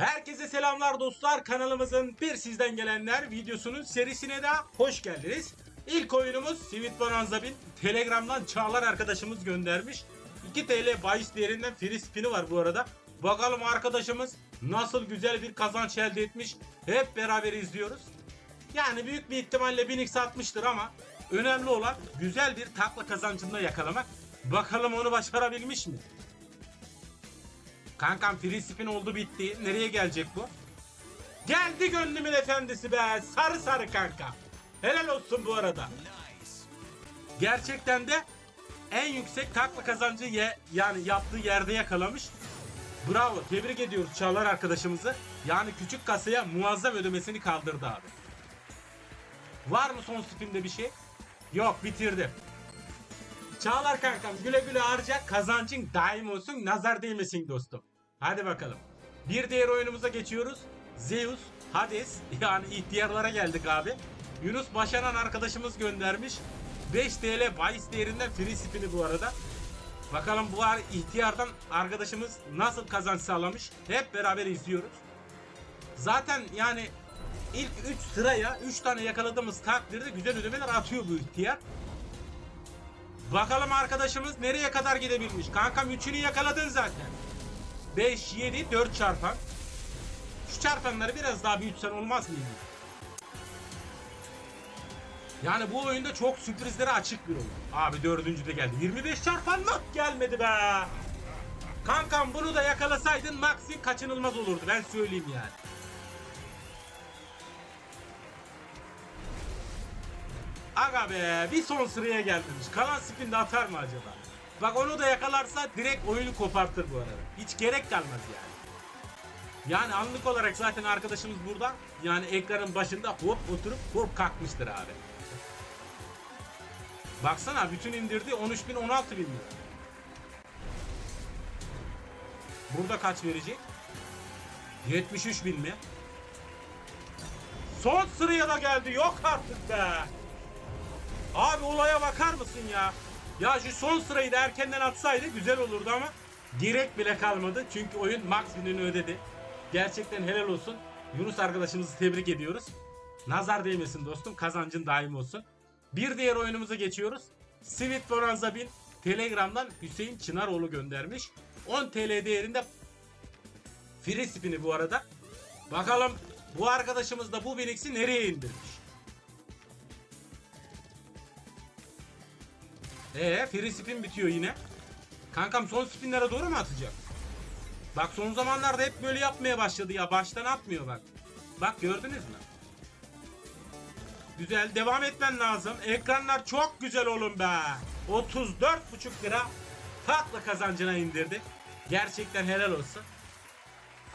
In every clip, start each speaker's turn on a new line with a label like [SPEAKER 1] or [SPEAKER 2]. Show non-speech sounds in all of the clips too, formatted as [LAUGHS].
[SPEAKER 1] Herkese selamlar dostlar. Kanalımızın bir sizden gelenler videosunun serisine de hoş geldiniz. İlk oyunumuz Sweet Bonanza 1000. Telegram'dan Çağlar arkadaşımız göndermiş. 2 TL bahis değerinden free spin'i var bu arada. Bakalım arkadaşımız nasıl güzel bir kazanç elde etmiş. Hep beraber izliyoruz. Yani büyük bir ihtimalle 1000x atmıştır ama önemli olan güzel bir takla kazancında yakalamak. Bakalım onu başarabilmiş mi? Kankam free spin oldu bitti. Nereye gelecek bu? Geldi gönlümün efendisi be. Sarı sarı kanka. Helal olsun bu arada. Gerçekten de en yüksek takla kazancı ye, yani yaptığı yerde yakalamış. Bravo. Tebrik ediyoruz Çağlar arkadaşımızı. Yani küçük kasaya muazzam ödemesini kaldırdı abi. Var mı son spinde bir şey? Yok bitirdim. Çağlar kankam güle güle harca kazancın daim olsun nazar değmesin dostum. Hadi bakalım. Bir diğer oyunumuza geçiyoruz. Zeus, Hades [LAUGHS] yani ihtiyarlara geldik abi. Yunus Başaran arkadaşımız göndermiş. 5 TL bahis değerinden free spin'i bu arada. Bakalım bu ar- ihtiyardan arkadaşımız nasıl kazanç sağlamış. Hep beraber izliyoruz. Zaten yani ilk 3 sıraya 3 tane yakaladığımız takdirde güzel ödemeler atıyor bu ihtiyar. Bakalım arkadaşımız nereye kadar gidebilmiş. Kankam 3'ünü yakaladın zaten. 5, 7, 4 çarpan. Şu çarpanları biraz daha büyütsen olmaz mıydı? Yani bu oyunda çok sürprizlere açık bir oyun. Abi dördüncü de geldi. 25 çarpan mı? Gelmedi be. Kankam bunu da yakalasaydın Max'in kaçınılmaz olurdu. Ben söyleyeyim yani. Aga be bir son sıraya gelmemiş. Kalan spin de atar mı acaba? Bak onu da yakalarsa direkt oyunu kopartır bu arada. Hiç gerek kalmaz yani. Yani anlık olarak zaten arkadaşımız burada. Yani ekranın başında hop oturup hop kalkmıştır abi. Baksana bütün indirdi 13 bin 16 bin lira. Burada kaç verecek? 73 bin mi? Son sıraya da geldi yok artık be. Abi olaya bakar mısın ya? Ya şu son sırayı da erkenden atsaydı güzel olurdu ama gerek bile kalmadı. Çünkü oyun binini ödedi. Gerçekten helal olsun. Yunus arkadaşımızı tebrik ediyoruz. Nazar değmesin dostum. Kazancın daim olsun. Bir diğer oyunumuza geçiyoruz. Sweet Bonanza 1000 Telegram'dan Hüseyin Çınaroğlu göndermiş. 10 TL değerinde free spin'i bu arada. Bakalım bu arkadaşımız da bu Binix'i nereye indirmiş? Ee free spin bitiyor yine. Kankam son spinlere doğru mu atacak? Bak son zamanlarda hep böyle yapmaya başladı ya. Baştan atmıyor bak. Bak gördünüz mü? Güzel devam etmen lazım. Ekranlar çok güzel oğlum be. 34,5 lira tatlı kazancına indirdi. Gerçekten helal olsun.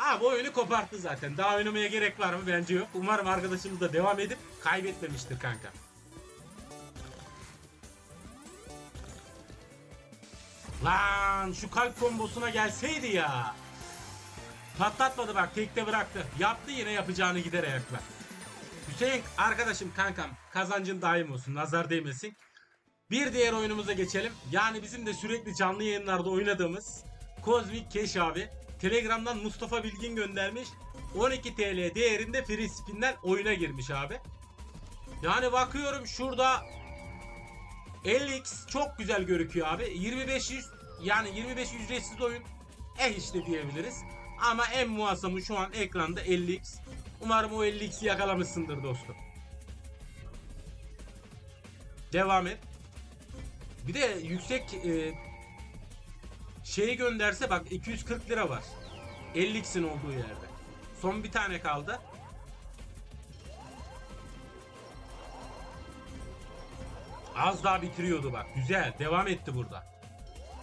[SPEAKER 1] Abi oyunu koparttı zaten. Daha oynamaya gerek var mı? Bence yok. Umarım arkadaşımız da devam edip kaybetmemiştir kanka. Lan şu kalp kombosuna gelseydi ya. Patlatmadı bak tekte bıraktı. Yaptı yine yapacağını gider ayakla. Hüseyin arkadaşım kankam kazancın daim olsun nazar değmesin. Bir diğer oyunumuza geçelim. Yani bizim de sürekli canlı yayınlarda oynadığımız Cosmic Cash abi. Telegram'dan Mustafa Bilgin göndermiş. 12 TL değerinde free spin'den oyuna girmiş abi. Yani bakıyorum şurada 50x çok güzel görüküyor abi. 25 yüz yani 25 ücretsiz oyun eh işte diyebiliriz. Ama en muazzamı şu an ekranda 50x. Umarım o 50x'i yakalamışsındır dostum. Devam et. Bir de yüksek e, şeyi gönderse bak 240 lira var. 50x'in olduğu yerde. Son bir tane kaldı. Az daha bitiriyordu bak. Güzel. Devam etti burada.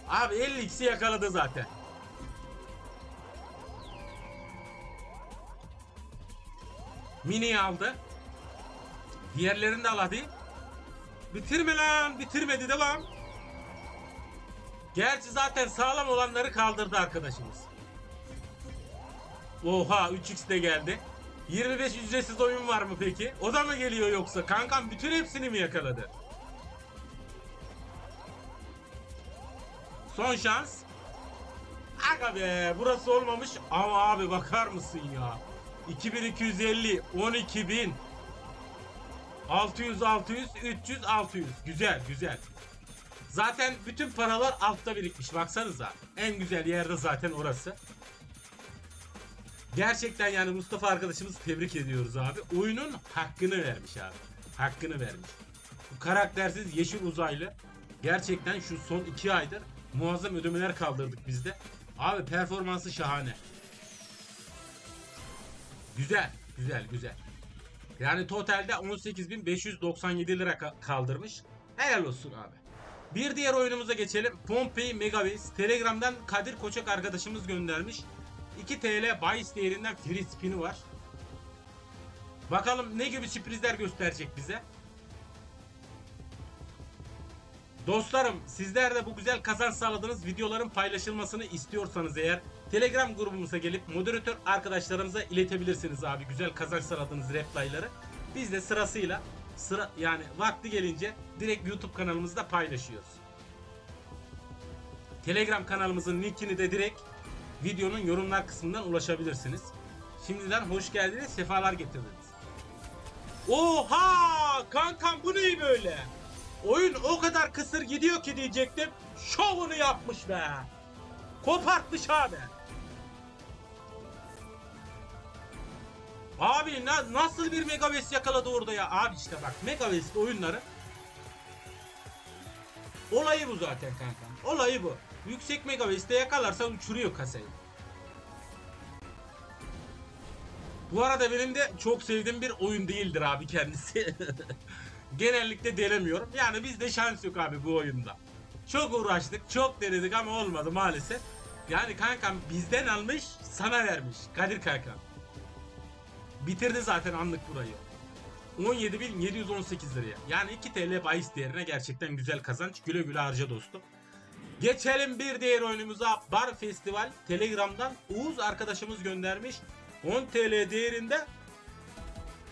[SPEAKER 1] Abi 50x'i yakaladı zaten. Mini aldı. Diğerlerini de al hadi. Bitirme lan. Bitirmedi devam. Gerçi zaten sağlam olanları kaldırdı arkadaşımız. Oha 3x de geldi. 25 ücretsiz oyun var mı peki? O da mı geliyor yoksa? Kankam bütün hepsini mi yakaladı? Son şans. Aga be burası olmamış ama abi bakar mısın ya? 2250, 12000, 600, 600, 300, 600. Güzel, güzel. Zaten bütün paralar altta birikmiş. Baksanıza. En güzel yerde zaten orası. Gerçekten yani Mustafa arkadaşımızı tebrik ediyoruz abi. Oyunun hakkını vermiş abi. Hakkını vermiş. Bu karaktersiz yeşil uzaylı. Gerçekten şu son iki aydır muazzam ödemeler kaldırdık bizde. Abi performansı şahane. Güzel, güzel, güzel. Yani totalde 18.597 lira ka- kaldırmış. Helal olsun abi. Bir diğer oyunumuza geçelim. Pompei Megaways. Telegram'dan Kadir Koçak arkadaşımız göndermiş. 2 TL bahis değerinden free spin'i var. Bakalım ne gibi sürprizler gösterecek bize. Dostlarım sizler de bu güzel kazanç sağladığınız videoların paylaşılmasını istiyorsanız eğer Telegram grubumuza gelip moderatör arkadaşlarımıza iletebilirsiniz abi güzel kazanç sağladığınız replayları. Biz de sırasıyla sıra yani vakti gelince direkt YouTube kanalımızda paylaşıyoruz. Telegram kanalımızın linkini de direkt videonun yorumlar kısmından ulaşabilirsiniz. Şimdiden hoş geldiniz, sefalar getirdiniz. Oha! Kankam bu ne böyle? Oyun o kadar kısır gidiyor ki diyecektim. Şovunu yapmış be. Kopartmış abi. Abi na- nasıl bir Megaves yakaladı orada ya? Abi işte bak Megaves oyunları Olayı bu zaten kankam. Olayı bu. Yüksek Megaves'te yakalarsan uçuruyor kasayı. Bu arada benim de çok sevdiğim bir oyun değildir abi kendisi. [LAUGHS] Genellikle denemiyorum. Yani bizde şans yok abi bu oyunda. Çok uğraştık, çok denedik ama olmadı maalesef. Yani kankam bizden almış, sana vermiş. Kadir kankam. Bitirdi zaten anlık burayı. 17.718 liraya. Yani 2 TL bahis değerine gerçekten güzel kazanç. Güle güle harca dostum. Geçelim bir diğer oyunumuza. Bar Festival. Telegram'dan Uğuz arkadaşımız göndermiş. 10 TL değerinde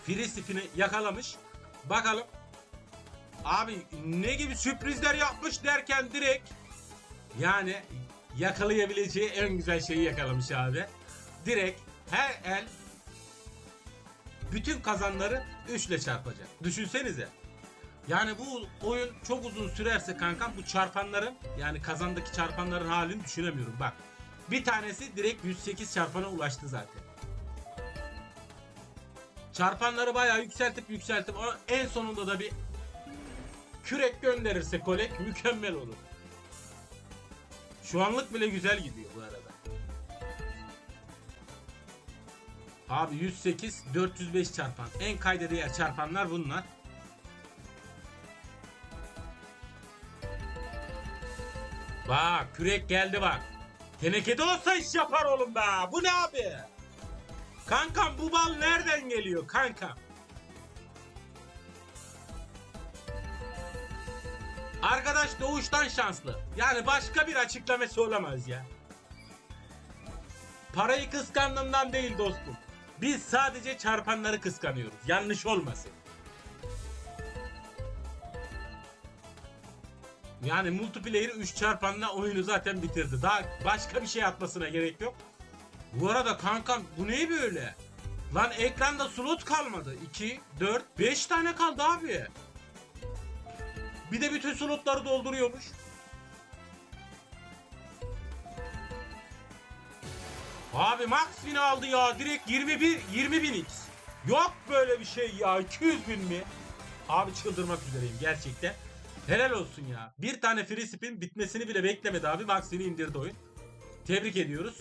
[SPEAKER 1] free yakalamış. Bakalım. Abi ne gibi sürprizler yapmış derken direkt yani yakalayabileceği en güzel şeyi yakalamış abi. Direkt her el bütün kazanları 3 ile çarpacak. Düşünsenize. Yani bu oyun çok uzun sürerse kankam bu çarpanların yani kazandaki çarpanların halini düşünemiyorum. Bak bir tanesi direkt 108 çarpana ulaştı zaten. Çarpanları bayağı yükseltip yükseltip en sonunda da bir kürek gönderirse kolek mükemmel olur. Şu anlık bile güzel gidiyor bu arada. Abi 108 405 çarpan. En kayda değer çarpanlar bunlar. Bak kürek geldi bak. Tenekede olsa iş yapar oğlum be. Bu ne abi? Kankam bu bal nereden geliyor kankam? Arkadaş doğuştan şanslı. Yani başka bir açıklaması olamaz ya. Parayı kıskandığımdan değil dostum. Biz sadece çarpanları kıskanıyoruz. Yanlış olmasın. Yani multiplayer'ı 3 çarpanla oyunu zaten bitirdi. Daha başka bir şey atmasına gerek yok. Bu arada kankam bu ne böyle? Lan ekranda slot kalmadı. 2, 4, 5 tane kaldı abi. Bir de bütün slotları dolduruyormuş. Abi max bin aldı ya. Direkt 21 20 bin x. Yok böyle bir şey ya. 200 bin mi? Abi çıldırmak üzereyim gerçekten. Helal olsun ya. Bir tane free spin bitmesini bile beklemedi abi. Max'ini indirdi oyun. Tebrik ediyoruz.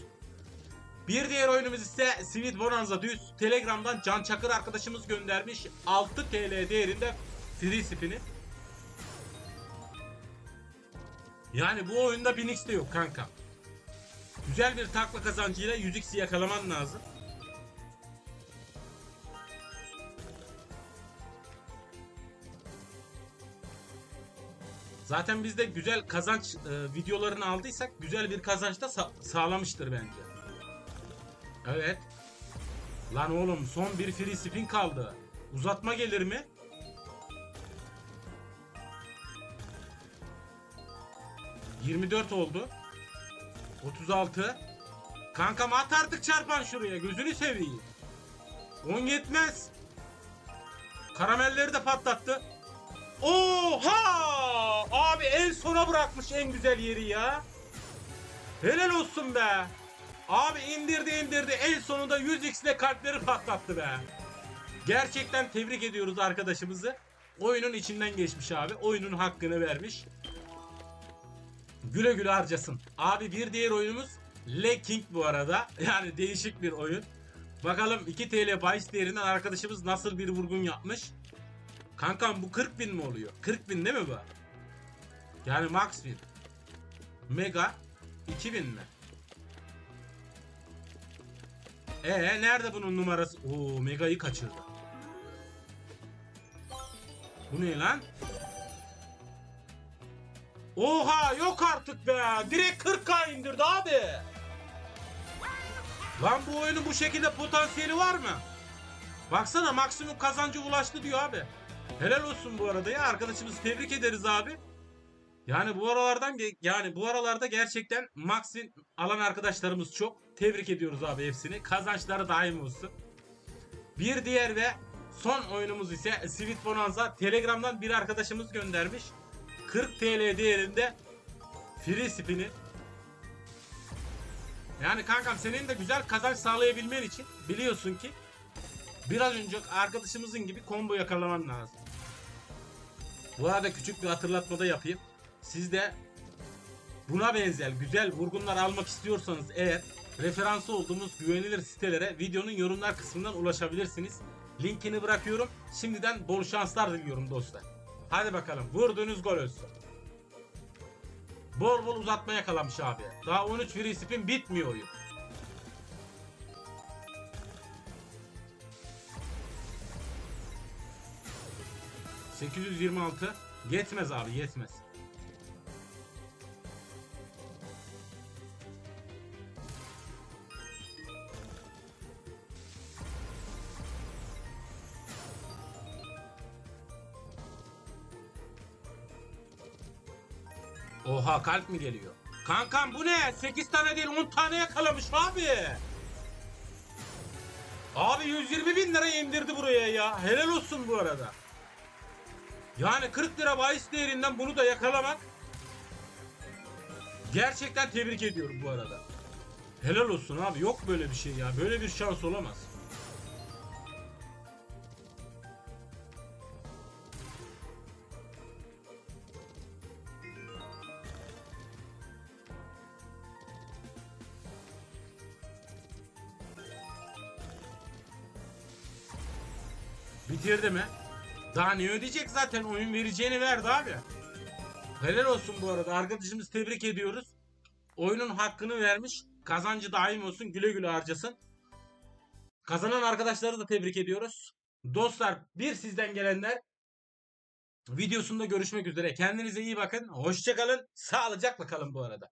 [SPEAKER 1] Bir diğer oyunumuz ise Sweet Bonanza düz. Telegram'dan Can Çakır arkadaşımız göndermiş. 6 TL değerinde free spin'i. Yani bu oyunda 1000x de yok kanka. Güzel bir takla kazancıyla 100x'i yakalaman lazım. Zaten biz de güzel kazanç e, videolarını aldıysak güzel bir kazanç da sa- sağlamıştır bence. Evet. Lan oğlum son bir free spin kaldı. Uzatma gelir mi? ...24 oldu. 36. Kankam at artık çarpan şuraya. Gözünü seveyim. 10 yetmez. Karamelleri de patlattı. Oha! Abi en sona bırakmış en güzel yeri ya. Helal olsun be. Abi indirdi indirdi en sonunda 100x ile kalpleri patlattı be. Gerçekten tebrik ediyoruz arkadaşımızı. Oyunun içinden geçmiş abi. Oyunun hakkını vermiş. Güle güle harcasın. Abi bir diğer oyunumuz Le King bu arada. [LAUGHS] Yani değişik bir oyun. Bakalım 2 TL bahis değerinden arkadaşımız nasıl bir vurgun yapmış. Kankam bu 40 bin mi oluyor? 40 bin değil mi bu? Yani max bin. Mega 2000 mi? Ee nerede bunun numarası? Oo Mega'yı kaçırdı. Bu ne lan? Oha yok artık be. Direkt 40k indirdi abi. Lan bu oyunun bu şekilde potansiyeli var mı? Baksana maksimum kazancı ulaştı diyor abi. Helal olsun bu arada ya arkadaşımızı tebrik ederiz abi. Yani bu aralardan yani bu aralarda gerçekten Max'in alan arkadaşlarımız çok. Tebrik ediyoruz abi hepsini. Kazançları daim olsun. Bir diğer ve son oyunumuz ise Sweet Bonanza. Telegram'dan bir arkadaşımız göndermiş. 40 TL değerinde free spin'i. Yani kankam senin de güzel kazanç sağlayabilmen için biliyorsun ki biraz önce arkadaşımızın gibi combo yakalaman lazım. Bu arada küçük bir hatırlatma da yapayım. Siz de buna benzer güzel vurgunlar almak istiyorsanız eğer referansı olduğumuz güvenilir sitelere videonun yorumlar kısmından ulaşabilirsiniz. Linkini bırakıyorum. Şimdiden bol şanslar diliyorum dostlar. Hadi bakalım vurduğunuz gol olsun. Bol bol uzatmaya kalamış abi. Daha 13 free spin bitmiyor oyun. ...826... ...yetmez abi yetmez. Oha kalp mi geliyor? Kankam bu ne? 8 tane değil 10 tane yakalamış abi. Abi 120 bin lira indirdi buraya ya. Helal olsun bu arada. Yani 40 lira bahis değerinden bunu da yakalamak. Gerçekten tebrik ediyorum bu arada. Helal olsun abi yok böyle bir şey ya. Böyle bir şans olamaz. Bitirdi mi? Daha ne ödeyecek zaten oyun vereceğini verdi abi. Helal olsun bu arada arkadaşımız tebrik ediyoruz. Oyunun hakkını vermiş. Kazancı daim olsun güle güle harcasın. Kazanan arkadaşları da tebrik ediyoruz. Dostlar bir sizden gelenler videosunda görüşmek üzere. Kendinize iyi bakın. Hoşçakalın. Sağlıcakla kalın bu arada.